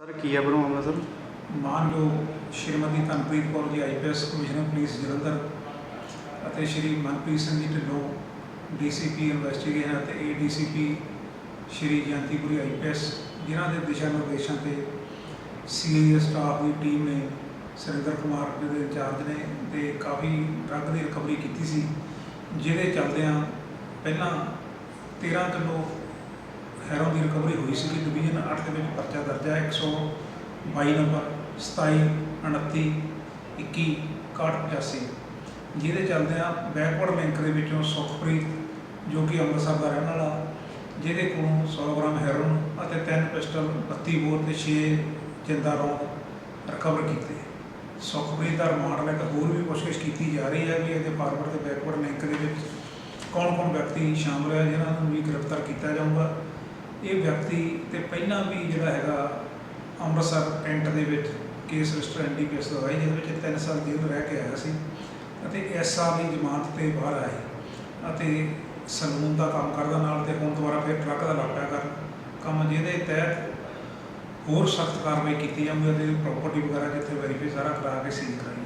Sir, ਕੀ ਹੈ ਬਰੋ ਮਾਮਲਾ sir? ਮਾਨਯੋਗ Shrimati Tanpreet Kaur ji IPS commissioner, police Jalandhar ਅਤੇ ਸ਼੍ਰੀ ਮਨਪ੍ਰੀਤ ਸਿੰਘ ਜੀ ਢਿੱਲੋਂ ਡੀਸੀਪੀ ਇਨਵੈਸਟੀਗੇਸ਼ਨ ਅਤੇ ਏਡੀਸੀਪੀ ਸ਼੍ਰੀ ਜਯੰਤੀਪੁਰੀ ਆਈਪੀਐਸ ਜਿਨ੍ਹਾਂ ਦੇ ਦਿਸ਼ਾ ਨਿਰਦੇਸ਼ਾਂ ਤੇ ਸੀਨੀਅਰ ਸਟਾਫ ਦੀ ਟੀਮ ਨੇ ਸੁਰਿੰਦਰ ਕੁਮਾਰ ਦੇ ਇੰਚਾਰਜ ਨੇ ਤੇ ਕਾਫੀ ਡਰੱਗ ਦੀ ਰਿਕਵਰੀ ਕੀਤੀ ਸੀ, ਜਿਹਦੇ ਚੱਲਦਿਆਂ ਪਹਿਲਾਂ 13 ਕਿਲੋ ਹੈਰੋਨ ਦੀ ਰਿਕਵਰੀ ਹੋਈ ਸੀ ਡਿਵੀਜ਼ਨ 8 ਦੇ ਵਿੱਚ ਪਰਚਾ ਦਰਜ ਹੈ। 122 ਨੰਬਰ 27 29 21 6185 ਜਿਹਦੇ ਚੱਲਦਿਆਂ ਬੈਕਵਰਡ ਲਿੰਕ ਦੇ ਵਿੱਚੋਂ ਸੁਖਪ੍ਰੀਤ, ਜੋ ਕਿ ਅੰਮ੍ਰਿਤਸਰ ਦਾ ਰਹਿਣ ਵਾਲਾ, ਜਿਹਦੇ ਕੋਲੋਂ 100 ਗ੍ਰਾਮ ਹੈਰੋਨ ਅਤੇ ਤਿੰਨ ਪਿਸਟਲ 32 ਬੋਰ ਤੇ 6 ਜਿੰਦਾ ਰੌਂਦ ਰਿਕਵਰ ਕੀਤੇ। ਸੁਖਪ੍ਰੀਤ ਦਾ ਰਿਮਾਂਡ ਲੈ ਕੇ ਹੋਰ ਵੀ ਪੁੱਛਗਿੱਛ ਕੀਤੀ ਜਾ ਰਹੀ ਹੈ ਵੀ ਇਹਦੇ ਫਾਰਵਰਡ ਤੇ ਬੈਕਵਰਡ ਲਿੰਕ ਦੇ ਵਿੱਚ ਕੌਣ-ਕੌਣ ਵਿਅਕਤੀ ਸ਼ਾਮਲ ਹੈ, ਜਿਨ੍ਹਾਂ ਨੂੰ ਵੀ ਗ੍ਰਿਫਤਾਰ ਕੀਤਾ ਜਾਊਗਾ। ਇਹ ਵਿਅਕਤੀ ਤੇ ਪਹਿਲਾਂ ਵੀ ਜਿਹੜਾ ਹੈਗਾ ਅੰਮ੍ਰਿਤਸਰ ਕੈਂਟ ਦੇ ਵਿੱਚ ਕੇਸ ਰਜਿਸਟਰ ਐਨਡੀਪੀਐਸ ਦਵਾਈ ਜਿਹਦੇ ਵਿੱਚ 3 ਸਾਲ ਜੇਲ੍ਹ ਰਹਿ ਕੇ ਆਇਆ ਸੀ ਅਤੇ ਐਸਆਰ ਦੀ ਜ਼ਮਾਨਤ ਤੇ ਬਾਹਰ ਆਇਆ ਅਤੇ ਸਲੂਨ ਦਾ ਕੰਮ ਕਰਦਾ ਨਾਲ ਤੇ ਹੁਣ ਦੁਬਾਰਾ ਫਿਰ ਟਰੱਕ ਦਾ ਲਾਪਿਆ ਕਰ ਕੰਮ ਜਿਹਦੇ ਤਹਿਤ ਹੋਰ ਸਖਤ ਕਾਰਵਾਈ ਕੀਤੀ ਜਾਂਦੀ ਹੈ ਅਤੇ ਪ੍ਰਾਪਰਟੀ ਵਗੈਰਾ ਜਿੱਥੇ ਵੈਰੀਫਾਈ ਸਾਰਾ ਕਰਾ ਕੇ ਸੀਲ ਕਰਾਈ